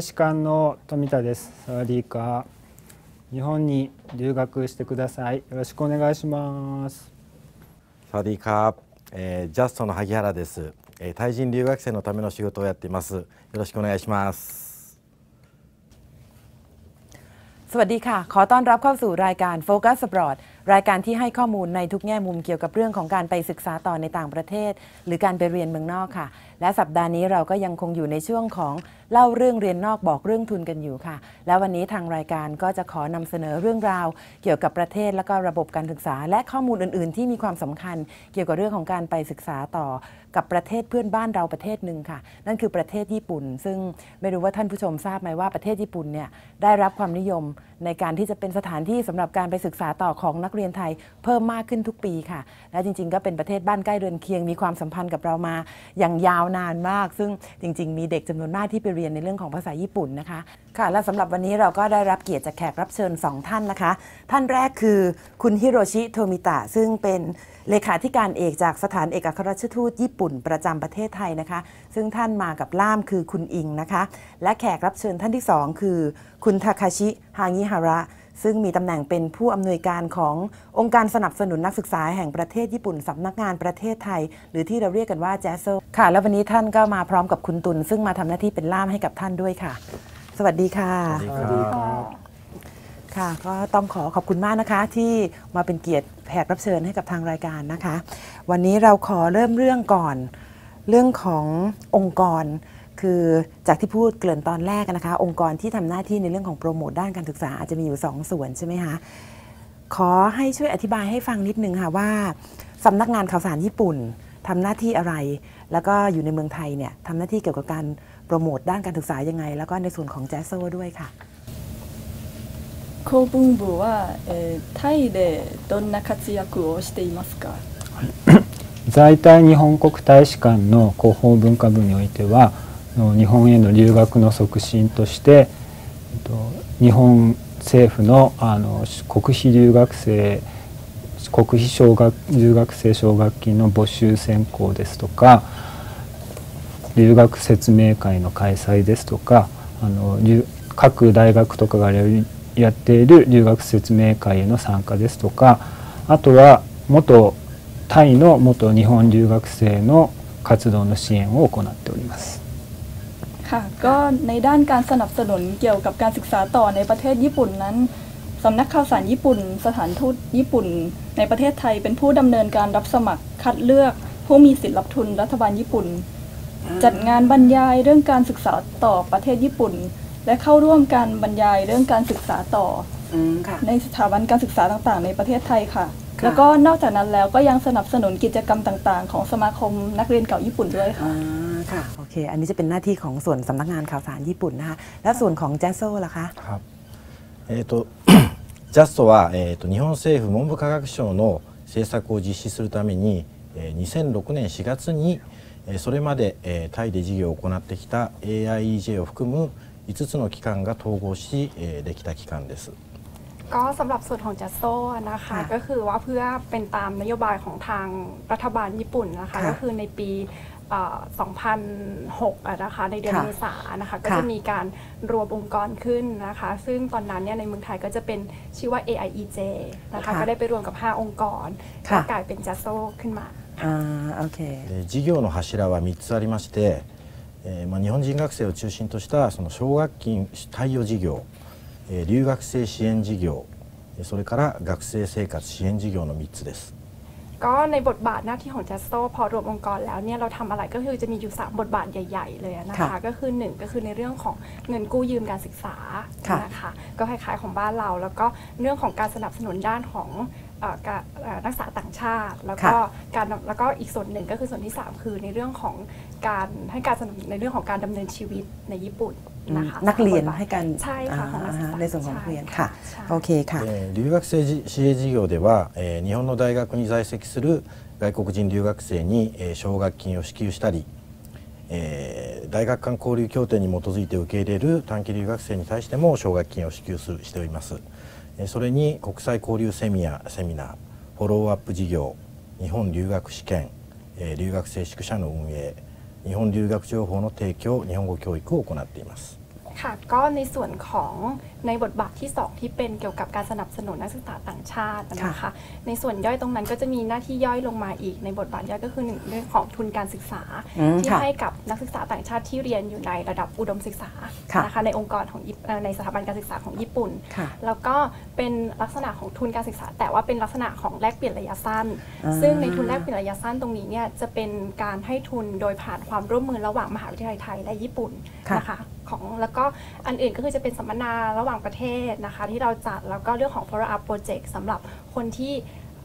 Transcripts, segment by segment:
大使館の富田ですサワディーカ日本に留学してくださいよろしくお願いしますサワディーカえー、ジャストの萩原です、えー、タイ人留学生のための仕事をやっていますよろしくお願いしますสวัสดีค่ะ ขอต้อนรับเข้าสู่รายการ Focus Abroad รายการที่ให้ข้อมูลในทุกแง่มุมเกี่ยวกับเรื่องของการไปศึกษาต่อในต่างประเทศ หรือการไปเรียนเมืองนอกค่ะ และสัปดาห์นี้เราก็ยังคงอยู่ในช่วงของ เล่าเรื่องเรียนนอกบอกเรื่องทุนกันอยู่ค่ะ แล้ววันนี้ทางรายการก็จะขอนำเสนอเรื่องราว เกี่ยวกับประเทศและก็ระบบการศึกษา และข้อมูลอื่น ๆ ที่มีความสำคัญ เกี่ยวกับเรื่องของการไปศึกษาต่อกับประเทศเพื่อนบ้านเราประเทศหนึ่งค่ะ นั่นคือประเทศญี่ปุ่น ซึ่งไม่รู้ว่าท่านผู้ชมทราบไหมว่าประเทศญี่ปุ่นเนี่ยได้รับความนิยมในการที่จะเป็นสถานที่สำหรับการไปศึกษาต่อของนักเรียนไทยเพิ่มมากขึ้นทุกปีค่ะ และจริง ๆ ก็เป็นประเทศบ้านใกล้เรือนเคียงมีความสัมพันธ์กับเรามา อย่างยาวนานมาก ซึ่งจริง ๆ มีเด็กจำนวนมากที่ไปเรียนียนในเรื่องของภาษาญี่ปุ่นนะคะ ค่ะ และสำหรับวันนี้เราก็ได้รับเกียรติจากแขกรับเชิญ 2 ท่านนะคะ ท่านแรกคือคุณฮิโรชิโทมิตะ ซึ่งเป็นเลขาธิการเอกจากสถานเอกอัครราชทูตญี่ปุ่นประจำประเทศไทยนะคะ ซึ่งท่านมากับล่ามคือคุณอิงนะคะ และแขกรับเชิญท่านที่ 2 คือ คุณทาคาชิฮางิฮาระ ซึ่งมีตำแหน่งเป็นผู้อำนวยการขององค์การสนับสนุนนักศึกษาแห่งประเทศญี่ปุ่นสำนักงานประเทศไทย หรือที่เราเรียกกันว่าแจสโซค่ะ แล้ววันนี้ท่านก็มาพร้อมกับคุณตุลซึ่งมาทำหน้าที่เป็นล่ามให้กับท่านด้วยค่ะ สวัสดีค่ะ สวัสดีครับค่ะ ก็ต้องขอขอบคุณมากนะคะ ที่มาเป็นเกียรติแขกรับเชิญให้กับทางรายการนะคะ วันนี้เราขอเริ่มเรื่องก่อน เรื่องขององค์กร คือจากที่พูดเกริ่นตอนแรกนะคะ องค์กรที่ทำหน้าที่ในเรื่องของโปรโมทด้านการศึกษาอาจจะมีอยู่ 2 ส่วนใช่ไหมคะขอให้ช่วยอธิบายให้ฟังนิดนึงค่ะว่าสำนักงานข่าวสารญี่ปุ่นทำหน้าที่อะไร แล้วก็อยู่ในเมืองไทยเนี่ยทำหน้าที่เกี่ยวกับการโปรโมทด้านการศึกษายังไง แล้วก็ในส่วนของแจสโซด้วยค่ะ公文部は、えー、タイでどんな活躍をしていますか在タイ日本国大使館の広報文化部においては 日本への留学の促進として日本政府のあの国費留学生国費奨学留学生奨学金の募集選考ですとか留学説明会の開催ですとかあの各大学とかがやっている留学説明会への参加ですとかあとは元タイの元日本留学生の活動の支援を行っております。 ค่ะก็ในด้านการสนับสนุนเกี่ยวกับการศึกษาต่อในประเทศญี่ปุ่นนั้นสำนักข่าวสารญี่ปุ่น สถานทูตญี่ปุ่น ในประเทศไทยเป็นผู้ดำเนินการรับสมัครคัดเลือก ผู้มีสิทธิรับทุนรัฐบาลญี่ปุ่น จัดงานบรรยายเรื่องการศึกษาต่อประเทศญี่ปุ่น และเข้าร่วมการบรรยายเรื่องการศึกษาต่อในสถาบันการศึกษาต่างๆ ในประเทศไทยค่ะ แล้วก็นอกจากนั้นแล้วก็ยังสนับสนุนกิจกรรมต่าง ๆ ของสมาคมนักเรียนเก่าญี่ปุ่นด้วยค่ะ ค่ะโอเค อันนี้จะเป็นหน้าที่ของส่วนสำนักงานข่าวสารญี่ปุ่นนะคะแล้วส่วนของแจสโซล่ะคะครับえっ、とジャストは、えーと、日本政府文部科学省の政策を実施するために、えー、2006年4月に、えー、それまで、えー、タイで事業を行ってきた AIEJ を含む5つの機関が統合し、えー、できた機関です。ก็สำหรับส่วนของจัสโซนะคะก็คือว่าเพื่อเป็นตามนโยบายของทางรัฐบาลญี่ปุ่นนะคะก็คือในปี 2006นะคะในเดือนเมษายนนะคะก็จะมีการรวมองค์กรขึ้นนะคะซึ่งตอนนั้นเนี่ยในเมืองไทยก็จะเป็นชื่อว่า AIEJ นะคะก็ได้ไปรวมกับ 5 องค์กรก็กลายเป็นจัสโซขึ้นมา事業の柱は3つありまして、えーまあ、日本人学生を中心としたその奨学金貸与事業、えー、留学生支援事業それから学生生活支援事業の3つです。 ก็ในบทบาทหน้าที่ของจัสโตพอรวมองค์กรแล้วเนี่ยเราทำอะไรก็คือจะมีอยู่ 3 บทบาทใหญ่ ๆ เลยนะคะ ก็คือ 1 ก็คือในเรื่องของเงินกู้ยืมการศึกษานะคะก็คล้ายๆของบ้านเรา แล้วก็เรื่องของการสนับสนุนด้านของนักศึกษาต่างชาติ แล้วก็การแล้วก็อีกส่วนหนึ่งก็คือส่วนที่ 3 คือในเรื่องของ การให้การสนับสนุนในเรื่องของการดำเนินชีวิตในญี่ปุ่นนะคะนักเรียนให้การใช่ค่ะในส่วนของเรียนค่ะโอเคค่ะ留学生支援事業では日本の大学に在籍する外国人留学生に奨学金を支給したりえー、大学間交流協定に基づいて受け入れる短期留学生に対しても奨学金を支給するしております。それに国際交流セミナセミナーフォローアップ事業日本留学試験留学生宿舎の運営 日本留学情報の提供日本語教育を行っています。 ค่ะก็ในส่วนของในบทบาทที่ 2 ที่เป็นเกี่ยวกับการสนับสนุนนักศึกษาต่างชาตินะคะในส่วนย่อยตรงนั้นก็จะมีหน้าที่ย่อยลงมาอีก ในบทบาทย่อยก็คือหนึ่งเรื่องของทุนการศึกษาอืมที่ค่ะให้กับนักศึกษาต่างชาติที่เรียนอยู่ในระดับอุดมศึกษาค่ะนะคะในองค์กรของญี่เอ่อในสถาบันการศึกษาของญี่ปุ่นค่ะแล้วก็เป็นลักษณะของทุนการศึกษา แต่ว่าเป็นลักษณะของแลกเปลี่ยนระยะสั้นอ่าซึ่งในทุนแลกเปลี่ยนระยะสั้นตรงนี้เนี่ยจะเป็นการให้ทุนโดยผ่านความร่วมมือระหว่างมหาวิทยาลัยไทยและญี่ปุ่นค่ะนะคะของแล้วก็อันอื่นก็คือจะเป็นสัมมนาระหว่างประเทศนะคะที่เราจัดแล้วก็เรื่องของ follow up project สำหรับคนที่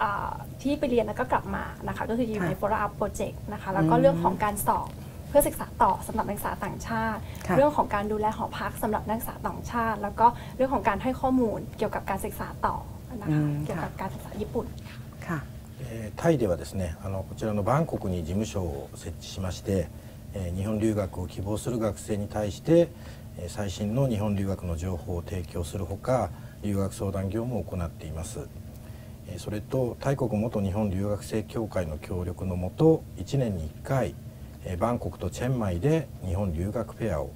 อ่าที่ไปเรียนแล้วก็กลับมานะคะก็คืออยู่ใน ค่ะ follow up project นะคะแล้วก็ อืม เรื่องของการสอบเพื่อศึกษาต่อสำหรับนักศึกษาต่างชาติ ค่ะ เรื่องของการดูแลหอพักสำหらนักศึกษาต่างชาติ แล้วก็เรื่องของการให้ข้อมูลเกี่ยวกับการศึกษาต่อนะคะเกี่ยวกับการศึกษาญี่ปุ่น ค่ะ えータイではですねあのこちらのバンコクに事務所を設置しまして、 え日本留学を希望する学生に対して、最新の日本留学の情報を提供するほか留学相談業務を行っています、それと大国元日本留学生協会の協力のもと1年に1回、バンコクとチェンマイで日本留学フェアを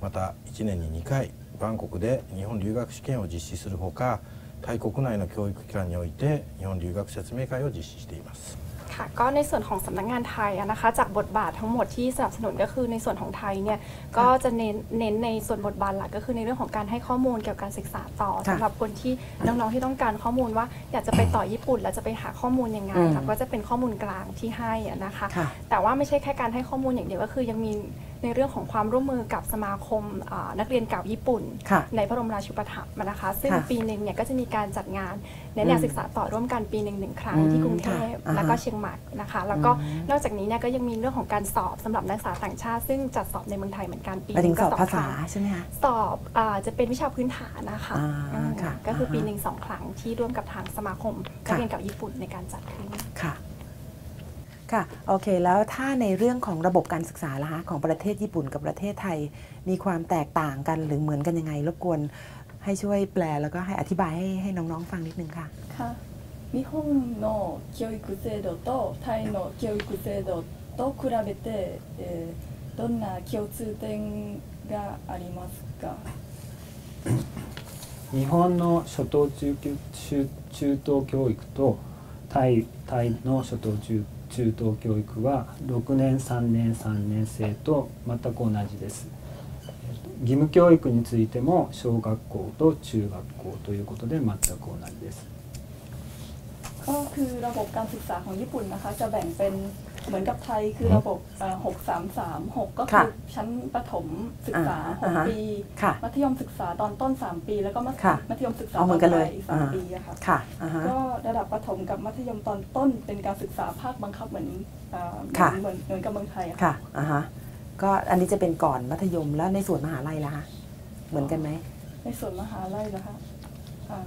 また1年に2回バンコクで日本留学試験を実施するほかタイ国内の教育機関において日本留学説明会を実施しています。 ค่ะก็ในส่วนของสำนักงานไทยอะนะคะจากบทบาททั้งหมดที่สนับสนุนก็คือในส่วนของไทยเนี่ยก็จะเน้นเน้นในส่วนบทบาทหลักก็คือในเรื่องของการให้ข้อมูลเกี่ยวกับการศึกษาต่อค่ะสำหรับคนที่น้องๆที่ต้องการข้อมูลว่าอยากจะไปต่อญี่ปุ่นแล้วจะไปหาข้อมูลยังไงอืมค่ะก็จะเป็นข้อมูลกลางที่ให้อะนะคะค่ะแต่ว่าไม่ใช่แค่การให้ข้อมูลอย่างเดียวก็คือยังมี ในเรื่องของความร่วมมือกับสมาคมอ่านักเรียนเก่าญี่ปุ่นค่ะในพระบรมราชูปถัมภ์นะคะ ซึ่งค่ะปีหนึ่งเนี่ยก็จะมีการจัดงานในแนวศึกษาต่อร่วมกันปีหนึ่งหนึ่งครั้งอืมที่กรุงเทพค่ะอ่าฮะแล้วก็เชียงใหม่นะคะ แล้วก็นอกจากนี้เนี่ยก็ยังมีเรื่องของการสอบสำหรับนักศึกษาต่างชาติ ซึ่งจัดสอบในเมืองไทยเหมือนกันปีไปถึงหสนึ่อบก็ภาษาครั้งใช่ไหมคะสอบอาจะเป็นวิชาพื้นฐานนะคะอ่าอืมค่ะก็คือปีอ่าฮะหนึ่งสองครั้งที่ร่วมกับทางสมาคมนักเรียนเก่าญี่ปุ่นในการจัดขึ้นค่ะ ค่ะ โอเค แล้วถ้าในเรื่องของระบบการศึกษาล่ะคะของประเทศญี่ปุ่นกับประเทศไทย มีความแตกต่างกันหรือเหมือนกันยังไง รบกวนให้ช่วยแปลแล้วก็ให้อธิบายให้ให้น้องๆฟังนิดนึงค่ะ ค่ะ日本の教育制度とタイの教育制度と比べて、えーどんな共通点がありますか日本の初等中級中中等教育とタイタイの初等中 中等教育は6年3年3年生と全く同じですえっと義務教育についても小学校と中学校ということで全く同じです ก็คือระบบการศึกษาของญี่ปุ่นนะคะ จะแบ่งเป็น เหมือนกับไทยคือระบบหกสามสามหกก็คือชั้นประถมศึกษาหกปี มัธยมศึกษาตอนต้นสามปี แล้วก็มัธยมศึกษาตอนปลายสามปีอะค่ะก็ระดับประถมกับมัธยมตอนต้นเป็นการศึกษาภาคบังคับเหมือนเหมือนเหมือนกับเมืองไทยอะค่ะอ่าก็อันนี้จะเป็นก่อนมัธยมแล้วในส่วนมหาลัยล่ะคะเหมือนกันไหมในส่วนมหาลัยนะคะอ่า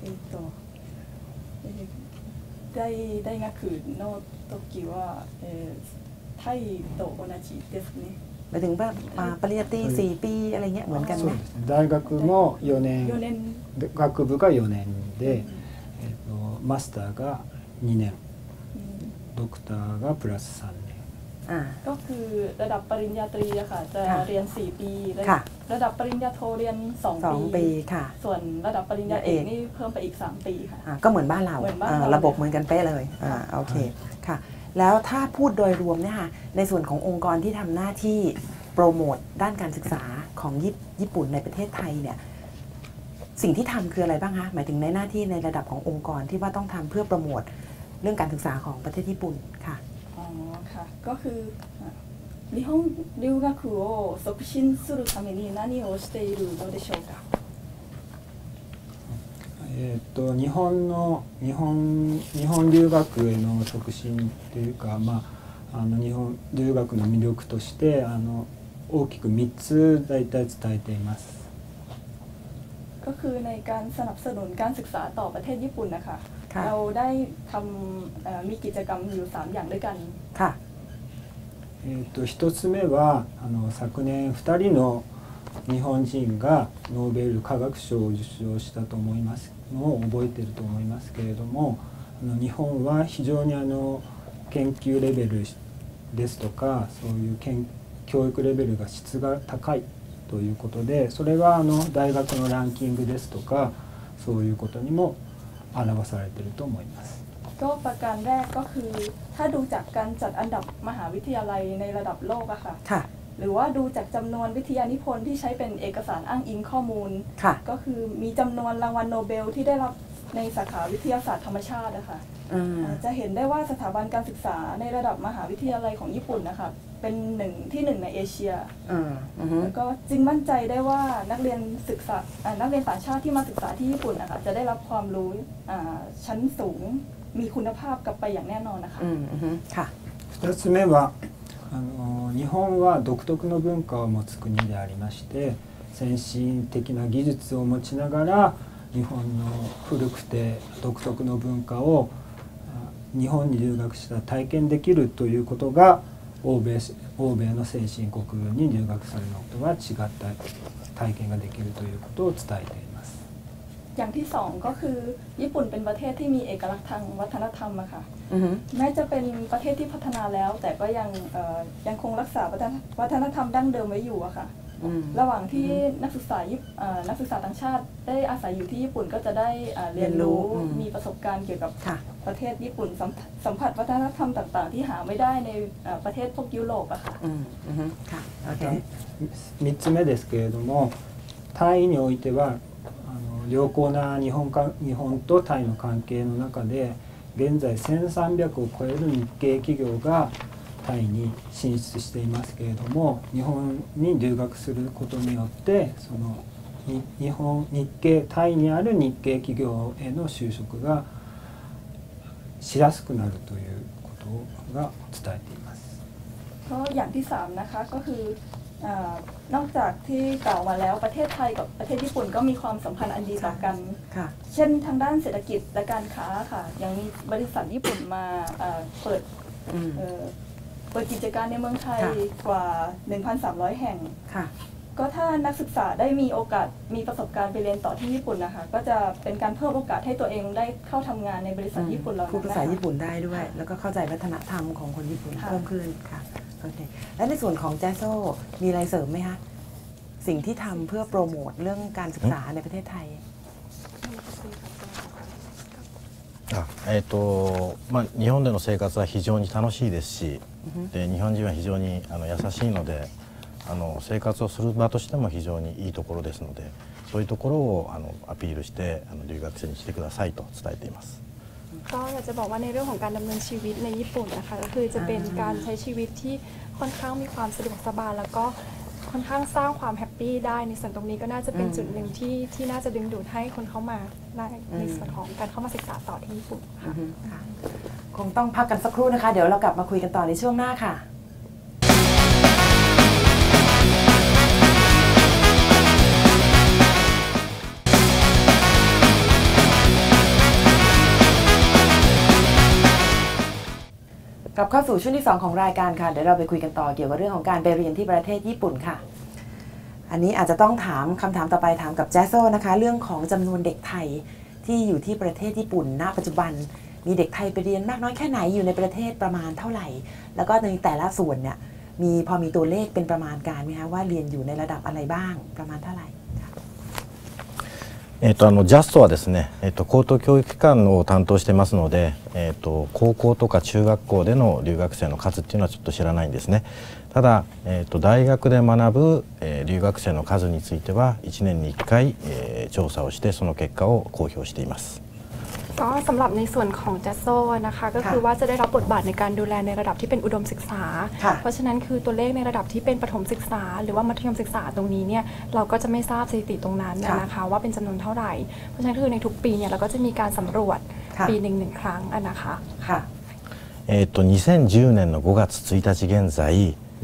เอตัว 大大学の時は、えータイと同じですね。 หมายถึงว่าอ่าปริญญาตรีสี่ปีอะไรเงี้ยเหมือนกัน そ ไหม うですね大学も4 4年年で学部が4年で、えっとマスターが2年うんドクターがプラス3年 อ่า ก็คือระดับปริญญาตรีอะค่ะ จะค่ะเรียน 4 ปีระค่ะระดับปริญญาโทเรียนสอง2ปีค่ะ ส่วนระดับปริญญาเอเอกกนี่เพิ่มไปอีก 3 ปีค่ะอ่าก็เหมือนบ้านเราเหมือนบ้านอ่าเราระบบเหมือนกันเป๊ะเลยอ่าโอเคค่ะ แล้วถ้าพูดโดยรวมเนี่ยค่ะในส่วนขององค์กรที่ทำหน้าที่โปรโมทด้านการศึกษาของญี่ญี่ปุ่นในประเทศไทยเนี่ยสิ่งที่ทำคืออะไรบ้างคะหมายถึงในหน้าที่ในระดับขององค์กรที่ว่าต้องทำเพื่อโปรโมทเรื่องการศึกษาของประเทศญี่ปุ่นค่ะอ๋อ ค่ะ ก็คืออ่ะ日本留学を促進するために何をしているのでしょうかえー、と日本の日本日本留学への促進というか、まあ、あの日本留学の魅力としてあの大きく3つ大体伝えています。 ก็คือในการสนับสนุนการศึกษาต่อประเทศญี่ปุ่นนะคะ ค่ะ เราได้ทำเอ่อมีกิจกรรมอยู่ 3 อย่างด้วยกัน ค่ะ えー、と1つ目はあの昨年2人の日本人がノーベル化学賞を受賞したと思いますのを覚えてると思いますけれどもあの日本は非常にあの研究レベルですとかそういう研教育レベルが質が高いということでそれはあの大学のランキングですとかそういうことにも表されてると思います。 ก็ประการแรกก็คือ ถ้าดูจากการจัดอันดับมหาวิทยาลัยในระดับโลกอะค่ะหรือว่าดูจากจำนวนวิทยานิพนธ์ที่ใช้เป็นเอกสารอ้างอิงข้อมูลก็คือมีจำนวนรางวัลโนเบลที่ได้รับในสาขาวิทยาศาสตร์ธรรมชาตินะคะจะเห็นได้ว่าสถาบันการศึกษาในระดับมหาวิทยาลัยของญี่ปุ่นนะคะเป็นหนึ่งที่หนึ่งในเอเชียแล้วก็จึงมั่นใจได้ว่านักเรียนศึกษานักเรียนต่างชาติที่มาศึกษาที่ญี่ปุ่นนะคะจะได้รับความรู้ชั้นสูง มีคุณภาพกลับไปอย่างแน่นอนนะคะค่ะ2つ目はあの日本は独特の文化を持つ国でありまして先進的な技術を持ちながら日本の古くて独特の文化を日本に留学した体験できるということが欧米欧米の先進国に留学されるのとは違った体験ができるということを伝えています。 อย่างที่สองก็คือญี่ปุ่นเป็นประเทศที่มีเอกลักษณ์ทางวัฒนธรรมอะค่ะแม้จะเป็นประเทศที่พัฒนาแล้ว แต่ก็ยังยังคงรักษาวัฒนธรรมดั้งเดิมไว้อยู่อะค่ะระหว่างที่นักศึกษานักศึกษาต่างชาติ ได้อาศัยอยู่ที่ญี่ปุ่นก็จะได้เรียนรู้มีประสบการณ์เกี่ยวกับประเทศญี่ปุ่นสัมผัสวัฒนธรรมต่างๆ ที่หาไม่ได้ในประเทศพวกยุโรปอะค่ะ3つ目ですけれどもタイにおいては 良好な日本か日本とタイの関係の中で現在1300を超える日系企業がタイに進出していますけれども日本に留学することによってその日本日系タイにある日系企業への就職がしやすくなるということが伝えています。ก็อย่างที่3นะคะก็คือ นอกจากที่กล่าวมาแล้วประเทศไทยกับประเทศญี่ปุ่นก็มีความสัมพันธ์อันดีต่อกัน เช่นทางด้านเศรษฐกิจและการค้าค่ะ ยังมีบริษัทญี่ปุ่นมาเปิดเปิดกิจการในเมืองไทยกว่า 1,300 แห่ง ก็ถ้านักศึกษาได้มีโอกาสมีประสบการณ์ไปเรียนต่อที่ญี่ปุ่นนะคะก็จะเป็นการเพิ่มโอกาสให้ตัวเองได้เข้าทำงานในบริษัทญี่ปุ่นเราพูดภาษาญี่ปุ่นได้ด้วย แล้วก็เข้าใจวัฒนธรรมของคนญี่ปุ่นเพิ่มขึ้นค่ะโอเคและในส่วนของแจโซมีอะไรเสริมไหมคะสิ่งที่ทำเพื่อโปรโมทเรื่องการศึกษาในประเทศไทยあえーとまあ、日本での生活は非常に楽しいですし、で日本人は非常にあの優しいので あの生活をする場としても非常にいいところですのでそういうところをあのアピールしてあの留学生に来てくださいと伝えています。ก็อยากจะบอกว่าในเรื่องของการดำเนินชีวิตในญี่ปุ่นนะคะก็คือจะเป็นการใช้ชีวิตที่ค่อนข้างมีความสะดวกสบายแล้วก็ค่อนข้างสร้างความแฮปปี้ได้ในส่วนตรงนี้ก็น่าจะเป็นจุดหนึ่งที่ที่น่าจะดึงดูดให้คนเข้ามาในในส่วนของการเข้ามาศึกษาต่อที่ญี่ปุ่นค่ะคงต้องพักกันสักครู่นะคะ เดี๋ยวเรากลับมาคุยกันต่อในช่วงหน้าค่ะ กลับเข้าสู่ช่วงที่ 2 ของรายการค่ะ เดี๋ยวเราไปคุยกันต่อเกี่ยวกับเรื่องของการไปเรียนที่ประเทศญี่ปุ่นค่ะ อันนี้อาจจะต้องถามคำถามต่อไปถามกับแจสโซนะคะ เรื่องของจำนวนเด็กไทยที่อยู่ที่ประเทศญี่ปุ่น ณ ปัจจุบัน มีเด็กไทยไปเรียนมากน้อยแค่ไหนอยู่ในประเทศประมาณเท่าไหร่ แล้วก็ในแต่ละส่วนเนี่ยมีพอมีตัวเลขเป็นประมาณการไหมคะว่าเรียนอยู่ในระดับอะไรบ้างประมาณเท่าไหร่ えーと、あのジャストはですね、えーと、高等教育機関を担当してますので、えーと、高校とか中学校での留学生の数っていうのはちょっと知らないんですねただ、えっ、と大学で学ぶ、え、留学生の数については1年に1回、え、調査をしてその結果を公表しています。 ก็สำหรับในส่วนของแจสโซนะคะก็คือว่าจะได้รับบทบาทในการดูแลในระดับที่เป็นอุดมศึกษา เพราะฉะนั้นคือตัวเลขในระดับที่เป็นประถมศึกษา หรือว่ามัธยมศึกษาตรงนี้เนี่ยเราก็จะไม่ทราบสถิติตรงนั้นนะคะว่าเป็นจำนวนเท่าไหร่ เพราะฉะนั้นคือในทุกปีเนี่ยเราก็จะมีการสำรวจปีหนึ่งหนึ่งครั้งนะคะค่ะえっと2010年の5月1日現在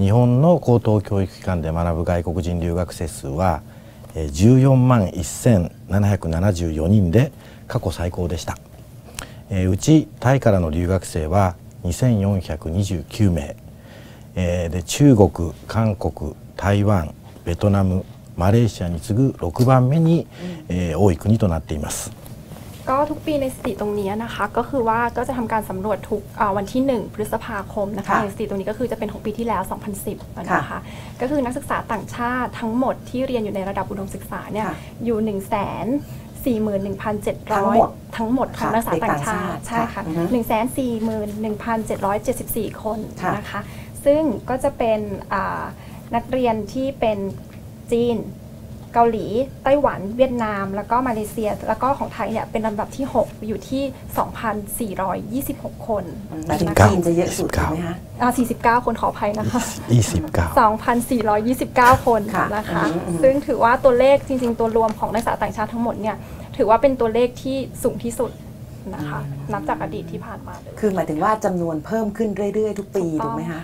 日本の高等教育機関で学ぶ外国人留学生数は14万1774人で 過去最高でした、えー、うちタイからの留学生は2429名、えー、で中国韓国台湾ベトナムマレーシアに次ぐ6番目に、えー、多い国となっています ก็ทุกปีในสถิติตรงนี้นะคะ ก็คือว่าก็จะทำการสำรวจทุกอ่าวันที่ 1 พฤษภาคมนะคะ ค่ะ ในสถิติตรงนี้ก็คือจะเป็นของปีที่แล้ว 2010นะคะก็คือนักศึกษาต่างชาติทั้งหมดที่เรียนอยู่ในระดับอุดมศึกษาเนี่ย ค่ะ อยู่ 1 4 1 7 0 0 ทั้งหมดทั้งหมดของค่ะนักศึกษาต่างชาติเด็กต่างชาติใช่ค่ะค่ะอือฮึ1 4 1 7 7 4 คนค่ะนะคะ ซึ่งก็จะเป็นอ่านักเรียนที่เป็นจีน เกาหลี ไต้หวัน เวียดนาม แล้วก็มาเลเซีย แล้วก็ของไทยเนี่ยเป็นลำดับที่ 6 อยู่ที่ 2,426 คนหมายถึงนะคะจีนจะเยอะสุดถูกไหมคะอ่า49 คนขออภัยนะคะ 29 2,429 คนค่ะนะคะอืมอืมซึ่งถือว่าตัวเลขจริง ๆ ตัวรวมของนักศึกษาต่างชาติทั้งหมดเนี่ยถือว่าเป็นตัวเลขที่สูงที่สุดนะคะนับจากอดีตที่ผ่านมาเลยคือหมายถึงว่าจำนวนเพิ่มขึ้นเรื่อยๆ ทุกปีถูถูกกต้องไหมคะ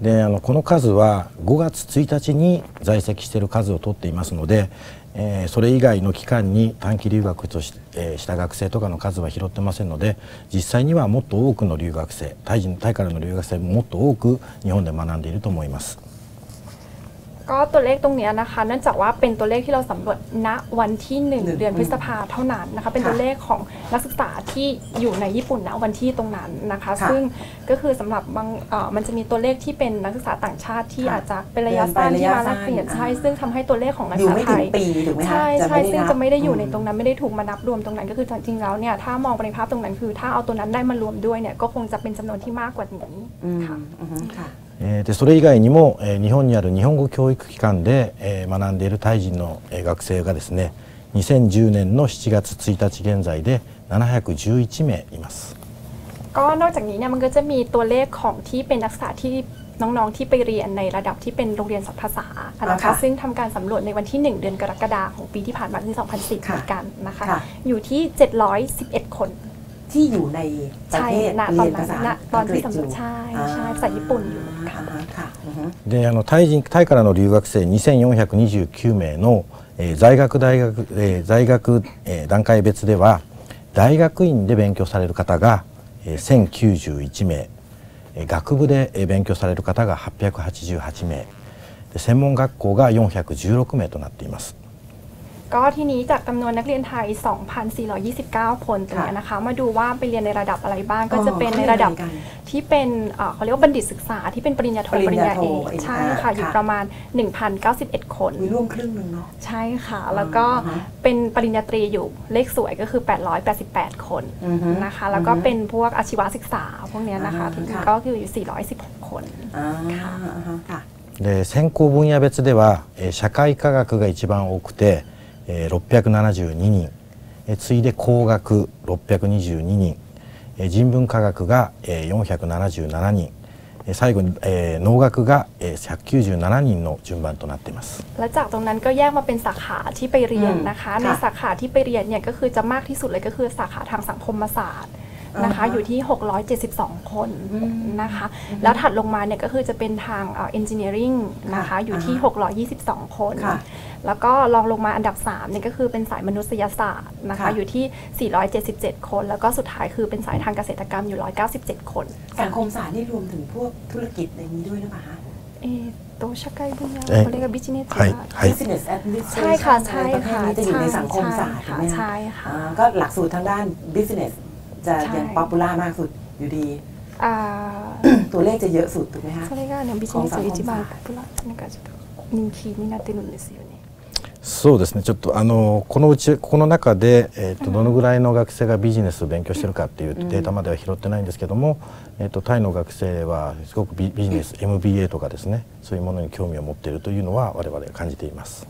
であのこの数は5月1日に在籍している数を取っていますので、えー、それ以外の期間に短期留学とし,、えー、した学生とかの数は拾ってませんので実際にはもっと多くの留学生タイタイからの留学生ももっと多く日本で学んでいると思います。 ก็ตัวเลขตรงเนี้ยนะคะ เนื่องจากว่าเป็นตัวเลขที่เราสำรวจณวันที่หนึ่ง1เดือนพฤษภาเท่านั้นนะคะ เป็นค่ะตัวเลขของนักศึกษาที่อยู่ในญี่ปุ่นณวันที่ตรงนั้นนะคะค่ะซึ่งก็คือสำหรับบางเอ่อมันจะมีตัวเลขที่เป็นนักศึกษาต่างชาติที่ค่ะอาจจะเป็นระยะสั้นเรีที่ยนไปมาแลกเปลี่ยนระยะสั้นใช่อ่าซึ่งทำให้ตัวเลขของนักอศึยู่กษาไม่ไทถึงยปีถูกไหมคะใช่จะใช่ไม่ได้ซึ่งนับจะไม่ได้อยู่ในอืมตรงนั้นไม่ได้ถูกมานับรวมตรงนั้นก็คือจริงๆแล้วเนี่ยถ้ามองไปในภาพตรงนั้นคือ ถ้าเอาตัวนั้นได้มารวมด้วยเนี่ยก็คงจะเป็นจำนวนที่มากกว่านี้อืมค่ะอืมค่ะえーでそれ以外にも日本にある日本語教育機関で学んでいるタイ人の学生がですね2010年の7月1日現在で711名います。ก็นอกจากนี้เนี่ยมันก็จะมีตัวเลขของที่เป็นนักศึกษาที่น้องๆที่ไปเรียนในระดับที่เป็นโรงเรียนสัพภาษานะคะซึ่งทําการสํารวจในวันที่ 1 เดือนกรกฎาคมของปีที่ผ่านมาคือ2010เหมือนกันนะคะอยู่ที่ 711 คน ที่อยู่ในประ ใช่ เทศ ณต เรี อย น น นั้ ภาน ษา ณตอนที่ อังกฤษอยู่ สำรวจใช่ใช่ภาษาญี่ปุ่นอยู่ค่ะ อ่าค่ะอือฮึ であのタイ人タイからの留学生2429名の、えー在学大学、えー在学、えー段階別では大学院で勉強される方が、えー1091名えー学部でえー勉強される方が888名で専門学校が416名となっています ก็ทีนี้จากจำนวนนักเรียนไทย 2,429 คนตรงเนี้ยนะคะ มาดูว่าไปเรียนในระดับอะไรบ้าง ก็จะเป็นในระดับ เขาเรียนอะไรกัน ที่เป็นเอ่อเขาเรียกว่าบัณฑิตศึกษาที่เป็นปริญญาโท ปริญญาโท เอกใช่ อ่า ค่ะ อยู่ ค่ะ ประมาณ 1,091 คน มีร่วมครึ่งหนึ่งเนาะ ใช่ค่ะ แล้วก็ อ่าฮะ เป็นปริญญาตรีอยู่เลขสวยก็คือ 888 คน อือฮึ นะคะ แล้วก็ อือฮึ เป็นพวกอาชีวศึกษาพวกเนี้ยนะคะ อ่า ถึง ค่ะ ก็คืออยู่ 416 คน อ่าอ่าฮะค่ะ で専攻分野別では、えー社会科学が一番多くて、 えー672人、えー次いで工学622人、えー人文科学が、えー477人、えー最後に、えー農学が、えー197人の順番となっています。 แล้วจากตรงนั้นก็แยกมาเป็นสาขาที่ไปเรียนนะคะ อืม ใน ค่ะ สาขาที่ไปเรียนเนี่ยก็คือจะมากที่สุดเลยก็คือสาขาทางสังคมศาสตร์นะคะ อ่าฮะ อยู่ที่ 672 คน อืม นะคะ แล้วถัดลงมาเนี่ยก็คือจะเป็นทางเอ่อ engineering นะคะ ค่ะ อยู่ที่ อ่า 622 คน ค่ะ แล้วก็ลองลงมาอันดับ3เนี่ยก็คือเป็นสายมนุษยศาสตร์นะคะ ค่ะ อยู่ที่ 477 คน แล้วก็สุดท้ายคือเป็นสายทางเกษตรกรรมอยู่ 197 คน สังคมศาสตร์นี่รวมถึงพวกธุรกิจอะไรนี้ด้วยหรือเปล่าคะ เออโต社会分野 เอ๊ะ เขาเรียกว่า business はい ค่ะ はい business administration ใช่ค่ะใช่ อะไรประเภท ค่ะ นี้จะอยู่ในสังคมศาสตร์ ใช่ ใช่ไหม ค่ะ คะ ใช่ค่ะ อ่าก็หลักสูตรทางด้าน business จะ ใช่ ยังป๊อปปูล่ามากสุดอยู่ดี อ่า ตัวเลขจะเยอะสุดถูกไหมคะ それがねビジネス一番ポピュラーなんかちょっと人気になってるんですよね。 そうですねちょっとあのこのうちこの中で、えー、とどのぐらいの学生がビジネスを勉強してるかっていうデータまでは拾ってないんですけども、えー、とタイの学生はすごくビビジネス MBA とかですねそういうものに興味を持っているというのは我々感じています。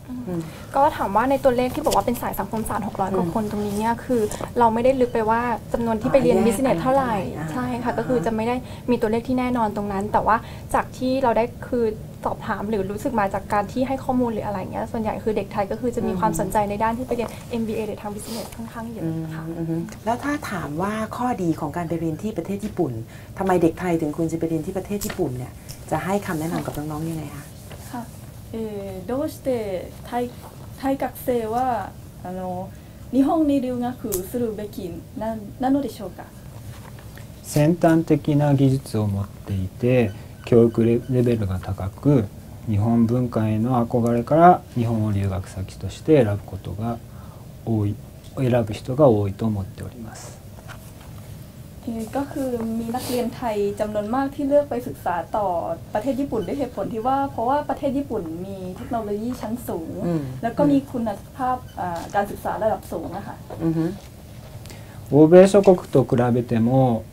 ก็ถามว่าในตัวเลขที่บอกว่าเป็นสายสังคมศาสตร์ 600 กว่าคนตรงนี้เนี่ยคือเราไม่ได้ลึกไปว่าจำนวนที่ไปเรียน อ่าแยก บิสเนสเท่าไหร่ อ่า ใช่ค่ะ อ่า ก็คือจะไม่ได้มีตัวเลขที่แน่นอนตรงนั้น แต่ว่าจากที่เราได้คือ สอบถามหรือรู้สึกมาจากการที่ให้ข้อมูลหรืออะไรเงี้ยส่วนใหญ่คือเด็กไทยก็คือจะมีความสนใจในด้านที่ไปเรียน MBA หรือทางบิสเนสค่อนข้างเยอะค่ะ อืมแล้วถ้าถามว่าข้อดีของการไปเรียนที่ประเทศญี่ปุ่นทำไมเด็กไทยถึงควรจะไปเรียนที่ประเทศญี่ปุ่นเนี่ยจะให้คำแนะนำกับน้องๆยังไงคะ ค่ะえーどうしてタイタイ学生はあの日本に留学するべきななのでしょうか先端的な技術を持っていて 教育レレベルが高く日本文化への憧れから日本を留学先として選ぶことが多い 選ぶ人が多いと思っております。ก็คือมีนักเรียนไทยจำนวนมากที่เลือกไปศึกษาต่อประเทศญี่ปุ่นด้วยเหตุผลที่ว่าเพราะว่าประเทศญี่ปุ่นมีเทคโนโลยีชั้นสูง แล้วก็มีคุณภาพการศึกษาระดับสูงนะคะ欧米諸国と比べても、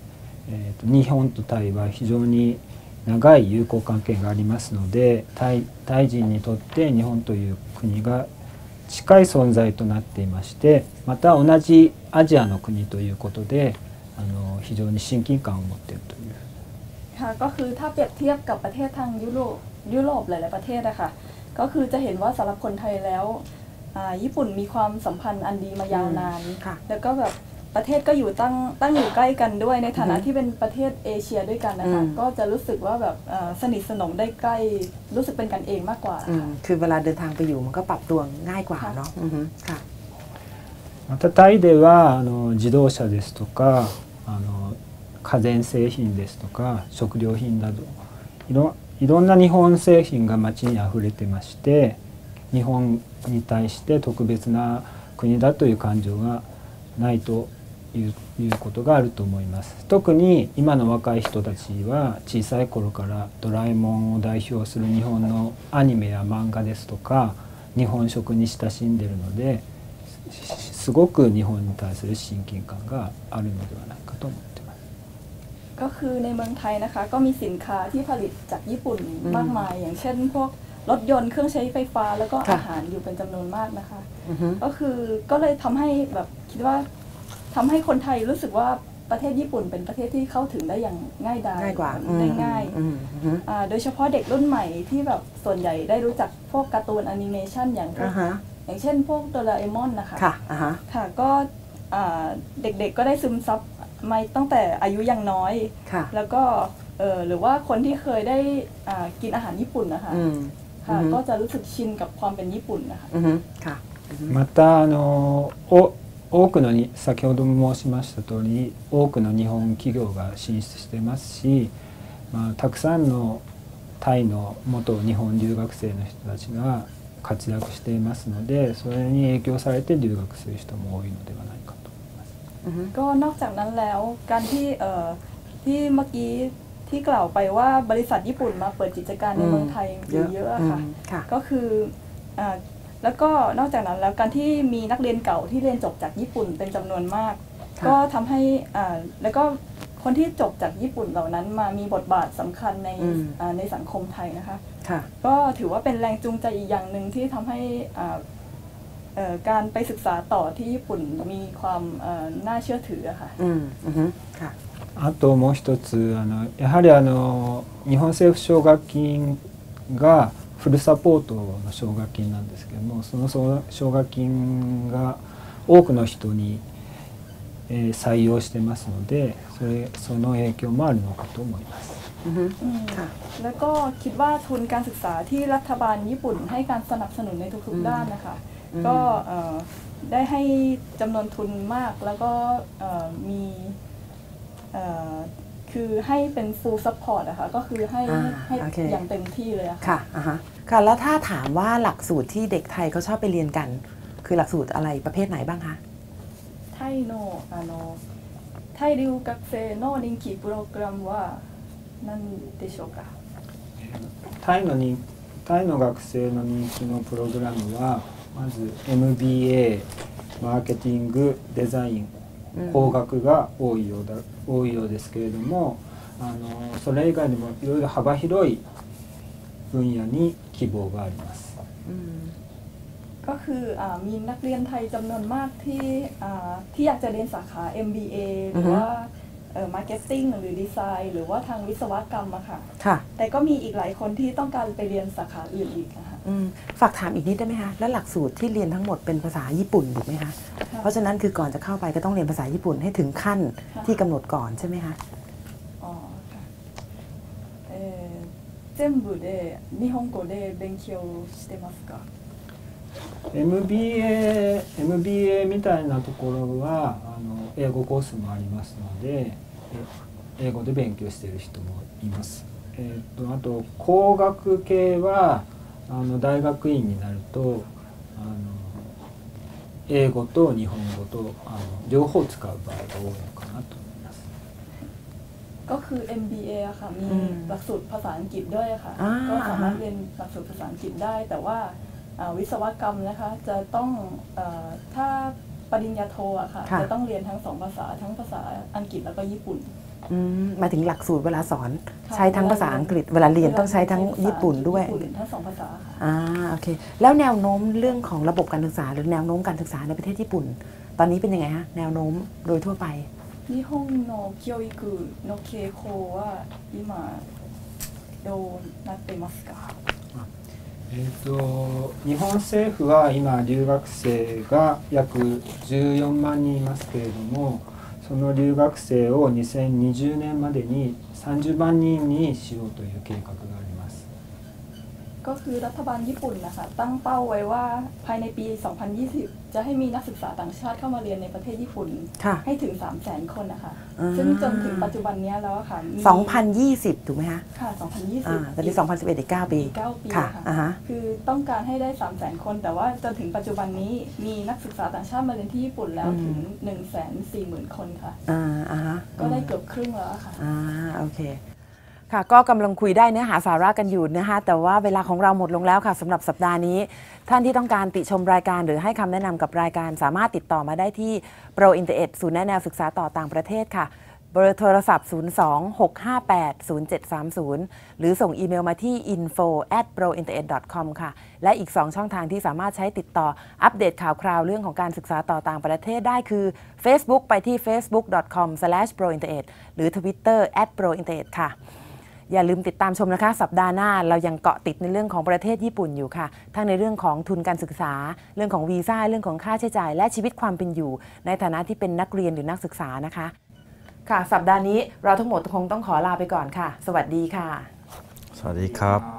えー、と日本とタイは非常に 長い友好関係がありますのでタイタイ人にとって日本という国が近い存在となっていましてまた同じアジアの国ということであの非常に親近感を持っているという。ค่ะก็คือถ้าเปรียบเทียบกับประเทศทางยุโรปยุโรปหลายๆประเทศอะค่ะก็คือจะเห็นว่าสำหรับคนไทยแล้วญี่ปุ่นมีความสัมพันธ์อันดีมายาวนานแล้วก็แบบ ประเทศก็อยู่ตั้งตั้งอยู่ใกล้กันด้วยในฐานะที่เป็นประเทศเอเชียด้วยกันนะคะก็จะรู้สึกว่าแบบสนิทสนมได้ใกล้รู้สึกเป็นกันเองมากกว่าคือเวลาเดินทางไปอยู่มันก็ปรับตัวง่ายกว่าเนาะค่ะまたタイではあの自動車ですとかあの家電製品ですとか食料品などいろいろんな日本製品が街にあふれてまして日本に対して特別な国だという感情がないと いういうことがあると思います特に今の若い人たちは小さい頃からドラえもんを代表する日本のアニメや漫画ですとか日本食に親しんでるのですごく日本に対する親近感があるのではないかと思ってますก็คือในเมืองไทยนะคะก็มีสินค้าที่ผลิตจากญี่ปุ่นมากมายอย่างเช่นพวกรถยนต์เครื่องใช้ไฟฟ้าแล้วก็อาหารอยู่เป็นจำนวนมากนะคะก็คือก็เลยทำให้แบบคิดว่า ทำให้คนไทยรู้สึกว่าประเทศญี่ปุ่นเป็นประเทศที่เข้าถึงได้อย่างง่ายดายง่ายกว่าได้ง่ายโดยเฉพาะเด็กรุ่นใหม่ที่แบบส่วนใหญ่ได้รู้จักพวกการ์ตูนแอนิเมชันอย่างอย่างเช่นพวกโดราเอมอนนะคะค่ะค่ะก็เด็กๆก็ได้ซึมซับมาตั้งแต่อายุยังน้อยแล้วก็หรือว่าคนที่เคยได้กินอาหารญี่ปุ่นนะคะค่ะก็จะรู้สึกชินกับความเป็นญี่ปุ่นนะคะค่ะまたあのお 多くのに先ほども申しました通り多くの日本企業が進出してますし、まあ、たくさんのタイの元日本留学生の人たちが活躍していますのでそれに影響されて留学する人も多いのではないかと思います。ก็นอกจากนั้นแล้วการที่เอ่อที่เมื่อกี้ที่กล่าวไปว่าบริษัทญี่ปุ่นมาเปิดกิจการในเมืองไทยเยอะๆค่ะก็คือ แล้วก็นอกจากนั้นแล้วการที่มีนักเรียนเก่าที่เรียนจบจากญี่ปุ่นเป็นจำนวนมาก ก็ทำให้แล้วก็คนที่จบจากญี่ปุ่นเหล่านั้นมามีบทบาทสำคัญในในสังคมไทยนะคะก็ถือว่าเป็นแรงจูงใจอีกอย่างหนึ่งที่ทำให้การไปศึกษาต่อที่ญี่ปุ่นมีความน่าเชื่อถือค่ะอืมอืมค่ะあともう一つあのやはりあの日本政府奨学金が フルサポートの奨学金なんですけどもその奨学金が多くの人に、えー、採用してますのでそれその影響もあるのかと思います。แล้วก็คิดว่าทุนการศึกษาที่รัฐบาลญี่ปุ่นให้การสนับสนุนในทุกๆด้านนะคะก็ได้ให้จำนวนทุนมากแล้วก็มี คือให้เป็น full support อะค่ะก็คือให้ให้อย่างเต็มที่เลยอะค่ะค่ะค่ะแล้วถ้าถามว่าหลักสูตรที่เด็กไทยเขาชอบไปเรียนกัน คือหลักสูตรอะไรประเภทไหนบ้างคะไทยโนあのタイ留学生の人気プログラムは何でしょうかタイのにタイの学生の人気のプログラムはまず MBA マーケティングデザイン工学が多いようだ 多いようですけれどもあのそれ以外にもいろいろ幅広い分野に希望があります。ก็คืออมีนักเรียนไทยจำนวนมากที่ที่อยากจะเรียนสาขา MBA หรือว่ามาร์เก็ตติ้งหรือดีไซน์หรือว่าทางวิศวกรรมอะค่ะ แต่ก็มีอีกหลายคนที่ต้องการไปเรียนสาขาอื่นอีกนะคะฝากถามอีกนิดได้ไหมคะ แล้วหลักสูตรที่เรียนทั้งหมดเป็นภาษาญี่ปุ่นถูกไหมคะ เพราะฉะนั้นคือก่อนจะเข้าไปก็ต้องเรียนภาษาญี่ปุ่นให้ถึงขั้นที่กำหนดก่อนใช่ไหมคะอ๋อค่ะเออ全部で日本語で勉強してますか MBA, MBA みたいなところはあの英語コースもありますので英語で勉強している人もいます。 えーと、あと工学系はあの大学院になるとあの 英語と日本語とあの両方使う場合が多いのかなと思います。 ก็คือ MBA อะค่ะ มี อืม หลักสูตรภาษาอังกฤษด้วยอะค่ะ อ่า ก็สามารถ อ่าฮะ เรียนหลักสูตรภาษาอังกฤษได้ แต่ว่าอ่าวิศวกรรมนะคะ จะต้องเออถ้าปริญญาโทอะค่ะ ค่ะ จะต้องเรียนทั้งสองภาษา ทั้งภาษาอังกฤษแล้วก็ญี่ปุ่น อื มาถึงหลักสูตรเวลาสอนใช้ทั้งภาษาอังกฤษ เวลาเรียนต้องใช้ทั้งญี่ปุ่นด้วยทั้งสองภาษาค่ะอ่าโอเค แล้วแนวโน้มเรื่องของระบบการศึกษา หรือแนวโน้มการศึกษาในประเทศญี่ปุ่น ตอนนี้เป็นยังไงฮะแนวโน้มโดยทั่วไปญี่ปุ่นโนเกียวอิกุโนเคโควอิมาโดนัเตมัสกะえーと、と日本政府は今留学生が約14万人いますけれども、その留学生を2020年までに30万人にしようという計画が ก็คือรัฐบาลญี่ปุ่นนะคะตั้งเป้าไว้ว่าภายในปี 2020 จะให้มีนักศึกษาต่างชาติเข้ามาเรียนในประเทศญี่ปุ่นค่ะให้ถึง 3 0 0 0 0 0คนนะคะอ่าซึ่งจนถึงปัจจุบันเนี้ยแล้วอะค่ะมี2020 ถูกไหมฮะค่ะ 2020อ่าตอนนี้ 2011 อีก 9 ปีอีกเก้าปีค่ะค่ะอ่าฮะคือต้องการให้ได้ 3 0 0 0 0 0คน แต่ว่าจนถึงปัจจุบันนี้มีนักศึกษาต่างชาติมาเรียนที่ญี่ปุ่นแล้วถึง 1 4 0 0 0 0 คนค่ะ อ่า อ่าฮะก็ได้เกือบครึ่งแล้วอะค่ะ อ่า โอเค ค่ะก็กำลังคุยได้เนื้อหาสาระกันอยู่นะคะแต่ว่าเวลาของเราหมดลงแล้วค่ะสำหรับสัปดาห์นี้ ท่านที่ต้องการติชมรายการหรือให้คำแนะนำกับรายการ สามารถติดต่อมาได้ที่ Pro i n t e r e t ศูนย์แนะแนวศึกษาต่อต่างประเทศค่ะ เบอร์โทรศัพท์ 02-658-0730 หรือส่งอีเมลมาที่ info at prointernet com ค่ะ และอีก 2 ช่องทางที่สามารถใช้ติดต่ออัปเดตข่าวคราวเรื่องของการศึกษาต่อต่างประเทศได้คือ Facebook ไปที่ facebook.com/prointernet หรือ Twitter at prointernet ค่ะ อย่าลืมติดตามชมนะคะ สัปดาห์หน้าเรายังเกาะติดในเรื่องของประเทศญี่ปุ่นอยู่ค่ะ ทั้งในเรื่องของทุนการศึกษา เรื่องของวีซ่า เรื่องของค่าใช้จ่าย และชีวิตความเป็นอยู่ ในฐานะที่เป็นนักเรียนหรือนักศึกษานะคะ ค่ะ สัปดาห์นี้เราทั้งหมดคงต้องขอลาไปก่อนค่ะ สวัสดีค่ะ สวัสดีครับ